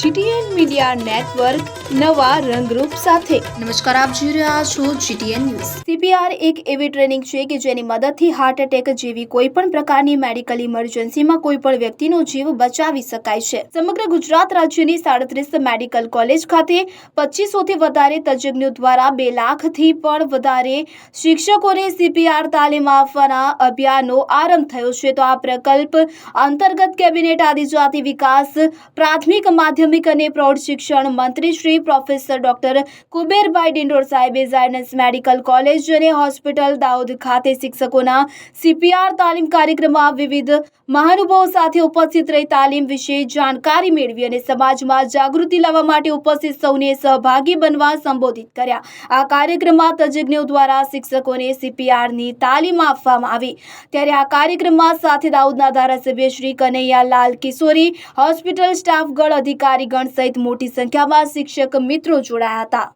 GTN media network નવા રંગરૂપ સાથે. નમસ્કાર આપ જોઈ રહ્યા છો જીટીએન ન્યૂઝ. સીપીઆર એક એવી ટ્રેનિંગ છે કે જેની મદદથી હાર્ટ એટેક જેવી કોઈ પણ પ્રકારની મેડિકલ ઇમરજન્સીમાં કોઈ પણ વ્યક્તિનો જીવ બચાવી શકાય છે. સમગ્ર ગુજરાત રાજ્યની સાડત્રીસ મેડિકલ કોલેજ ખાતે પચીસોથી વધારે તજજ્ઞો દ્વારા બે લાખથી પણ વધારે શિક્ષકોને સીપીઆર તાલીમ આપવાના અભિયાનનો આરંભ થયો છે. તો આ પ્રકલ્પ અંતર્ગત કેબિનેટ આદિજાતિ વિકાસ પ્રાથમિક માધ્યમિક અને પ્રૌઢ શિક્ષણ મંત્રી શ્રી પ્રોફેસર ડોક્ટર કુબેરભાઈ ડિંડોર સાહેબે ઝાયડન્સ મેડિકલ કોલેજ અને હોસ્પિટલ દાઉદ ખાતે શિક્ષકોના સીપીઆર તાલીમ કાર્યક્રમમાં વિવિધ મહાનુભાવો સાથે ઉપસ્થિત રહી તાલીમ વિશે જાણકારી મેળવી અને સમાજમાં જાગૃતિ લાવવા માટે ઉપસ્થિત સૌને સહભાગી બનવા સંબોધિત કર્યા. આ કાર્યક્રમમાં તજજ્ઞો દ્વારા શિક્ષકોને સીપીઆરની તાલીમ આપવામાં આવી. ત્યારે આ કાર્યક્રમમાં સાથે દાઉદના ધારાસભ્ય શ્રી કનૈયાલાલ કિશોરી, હોસ્પિટલ સ્ટાફગણ અધિકારીગણ સહિત મોટી સંખ્યામાં શિક્ષક મિત્રો જોડાયા હતા.